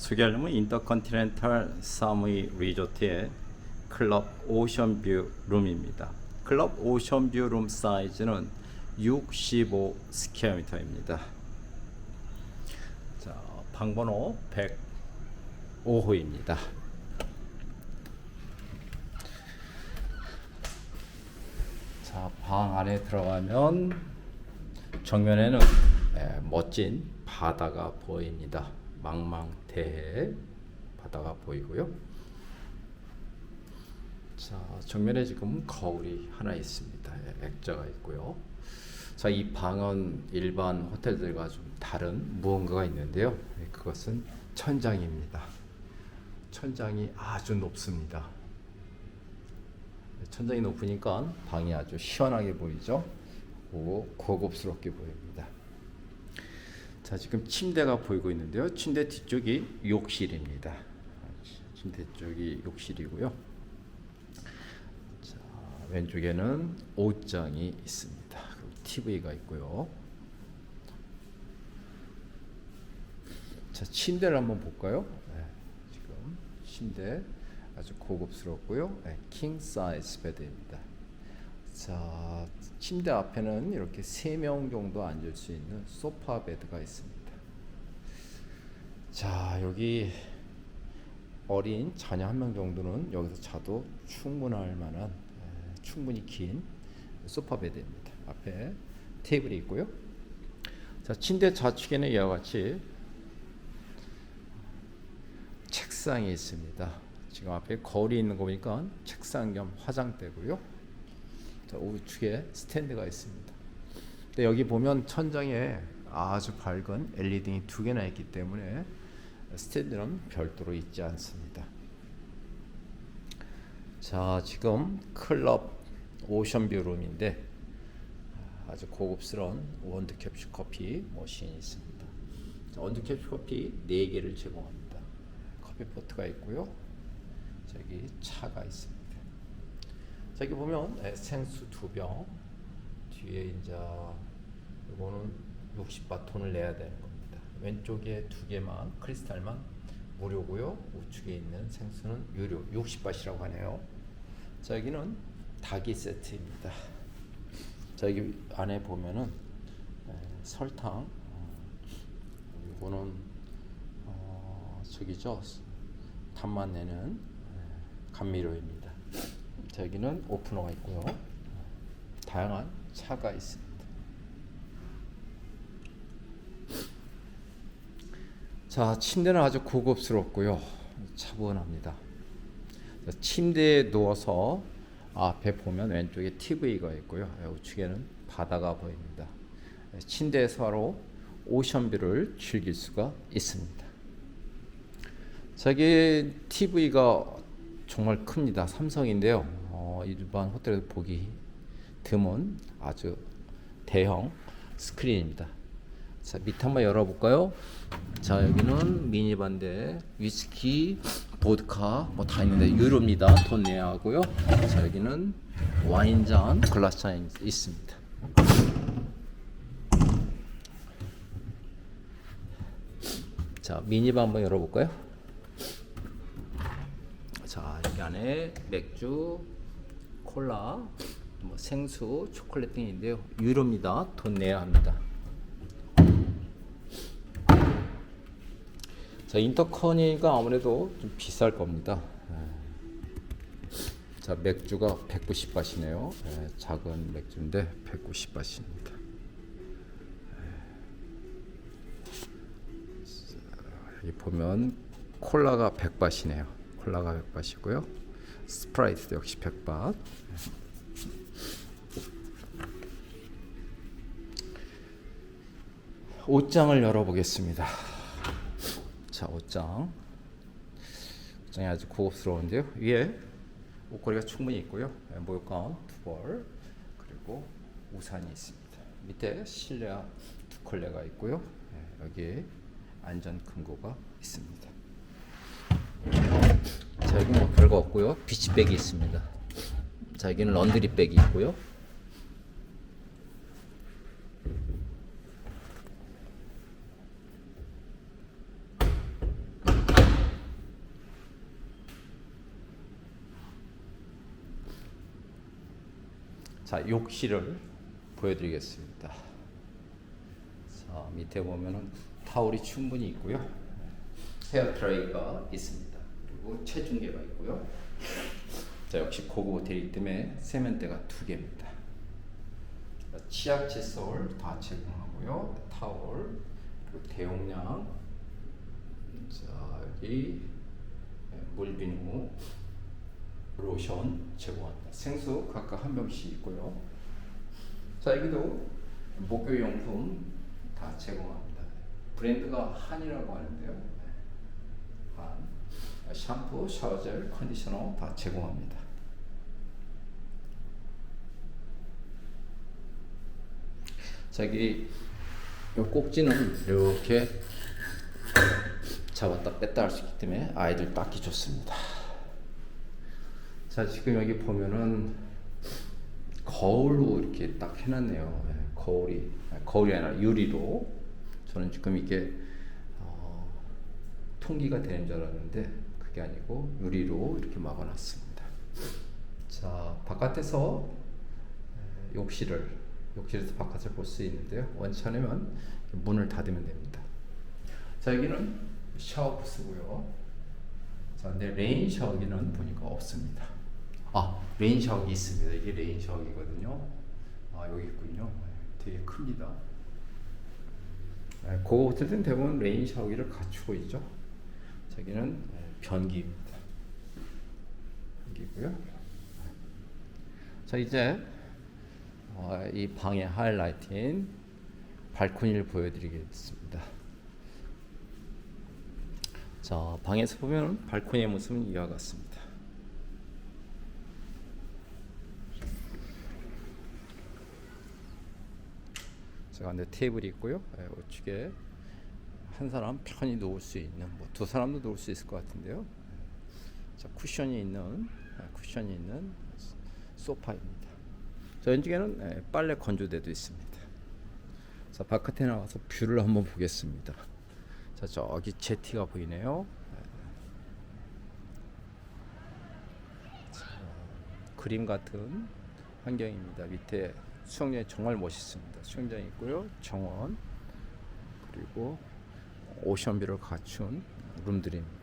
소개하려면 인터컨티넨탈 사무이 리조트의 클럽 오션뷰 룸입니다. 클럽 오션뷰 룸 사이즈는 65 스퀘어미터입니다. 자, 방번호 105호입니다. 자, 방 안에 들어가면 정면에는 예, 멋진 바다가 보입니다. 망망대해 바다가 보이고요. 자, 정면에 지금 거울이 하나 있습니다. 예, 액자가 있고요. 자, 이 방은 일반 호텔들과 좀 다른 무언가가 있는데요. 예, 그것은 천장입니다. 천장이 아주 높습니다. 천장이 높으니까 방이 아주 시원하게 보이죠. 고 고급스럽게 보입니다. 자 지금 침대가 보이고 있는데요. 침대 뒤쪽이 욕실입니다. 침대 쪽이 욕실이고요. 자 왼쪽에는 옷장이 있습니다. 그리고 TV가 있고요. 자 침대를 한번 볼까요? 네, 지금 침대 아주 고급스럽고요. 네, 킹 사이즈 베드입니다. 자, 침대 앞에는 이렇게 세 명 정도 앉을 수 있는 소파 베드가 있습니다. 자, 여기 어린 자녀 한 명 정도는 여기서 자도 충분할 만한 에, 충분히 긴 소파 베드입니다. 앞에 테이블이 있고요. 자, 침대 좌측에는 이와 같이 책상이 있습니다. 지금 앞에 거울이 있는 거 보니까 책상 겸 화장대고요. 자, 우측에 스탠드가 있습니다. 근데 여기 보면 천장에 아주 밝은 LED이 두 개나 있기 때문에 스탠드는 별도로 있지 않습니다. 자, 지금 클럽 오션뷰 룸인데 아주 고급스러운 원두 캡슐 커피 머신이 있습니다. 자, 원두 캡슐 커피 4개를 제공합니다. 커피 포트가 있고요. 저기 차가 있습니다. 저기 보면 예, 생수 두병 뒤에 이제 이거는 60바 돈을 내야 되는 겁니다. 왼쪽에 두 개만 크리스탈만 무료고요. 우측에 있는 생수는 유료 60바시라고 하네요. 자 여기는 닭이 세트입니다. 자 여기 안에 보면은 에, 설탕 어, 이거는 어, 저기죠 단맛 내는 에, 감미료입니다. 자, 여기는 오프너가 있고요. 다양한 차가 있습니다. 자, 침대는 아주 고급스럽고요. 차분합니다. 자, 침대에 누워서 앞에 보면 왼쪽에 TV가 있고요. 우측에는 바다가 보입니다. 침대에서 바로 오션뷰를 즐길 수가 있습니다. 저기 TV가 정말 큽니다. 삼성인데요. 어, 일반 호텔에서 보기 드문 아주 대형 스크린입니다. 자, 밑 한번 열어볼까요? 자, 여기는 미니반데 위스키, 보드카 뭐 다 있는데 유로입니다. 돈 내야 하고요. 자, 여기는 와인잔, 글라스잔 있습니다. 자, 미니바 한번 열어볼까요? 자 여기 안에 맥주, 콜라, 뭐 생수, 초콜릿 등인데요. 유로입니다. 돈 내야 합니다. 자 인터커니가 아무래도 좀 비쌀 겁니다. 예. 자 맥주가 190바시네요. 예, 작은 맥주인데 190바시입니다. 여기 보면 콜라가 100바시네요. 콜라가 100바시고요. 스프라이트도 역시 100바. 옷장을 열어보겠습니다. 자, 옷장. 옷장이 아주 고급스러운데요. 위에 옷걸이가 충분히 있고요. 네, 목욕가운 두 벌, 그리고 우산이 있습니다. 밑에 실내화 두 컬레가 있고요. 네, 여기에 안전 금고가 있습니다. 자 여기 뭐 별거 없고요. 비치백이 있습니다. 자 여기는 런드리백이 있고요. 자 욕실을 보여드리겠습니다. 자 밑에 보면은 타올이 충분히 있고요. 헤어 트레이가 있습니다. 그리고 체중계가 있고요. 자, 역시 고급 호텔이기 때문에 세면대가 두 개입니다. 자, 치약 칫솔 다 제공하고요. 타월 그리고 대용량 자, 여기 물비누 로션 제공합니다. 생수 각각 한 병씩 있고요. 자 여기도 목욕용품 다 제공합니다. 브랜드가 한이라고 하는데요. 한 샴푸, 샤워젤, 컨디셔너 다 제공합니다. 자 여기 요 꼭지는 이렇게 잡았다 뺐다 할 수 있기 때문에 아이들 닦기 좋습니다. 자 지금 여기 보면은 거울로 이렇게 딱 해놨네요. 예, 거울이 아니, 거울이 아니라 유리로 저는 지금 이게 어, 통기가 되는 줄 알았는데 그게 아니고 유리로 이렇게 막아놨습니다. 자 바깥에서 에, 욕실을 욕실에서 바깥을 볼 수 있는데요. 원치 않으면 문을 닫으면 됩니다. 자 여기는 샤워 부스고요. 자 근데 레인 샤워기는 보니까 없습니다. 아 레인 샤워기 있습니다. 이게 레인 샤워기거든요. 아 여기 있군요. 네, 되게 큽니다. 네, 고급 호텔은 대부분 레인 샤워기를 갖추고 있죠. 저기는 네, 변기입니다. 변기고요. 자 이제 어, 이 방의 하이라이트인 발코니를 보여드리겠습니다. 자 방에서 보면 발코니의 모습은 이와 같습니다. 자 가운데 테이블이 있고요. 예, 우측에 한 사람 편히 놓을 수 있는 뭐 두 사람도 놓을 수 있을 것 같은데요. 자 쿠션이 있는 예, 쿠션이 있는 소파입니다. 자 왼쪽에는 예, 빨래 건조대도 있습니다. 자 바깥에 나와서 뷰를 한번 보겠습니다. 자 저기 제티가 보이네요. 자, 그림 같은 환경입니다. 밑에 수영장이 정말 멋있습니다. 수영장이 있고요, 정원 그리고 오션뷰를 갖춘 룸들입니다.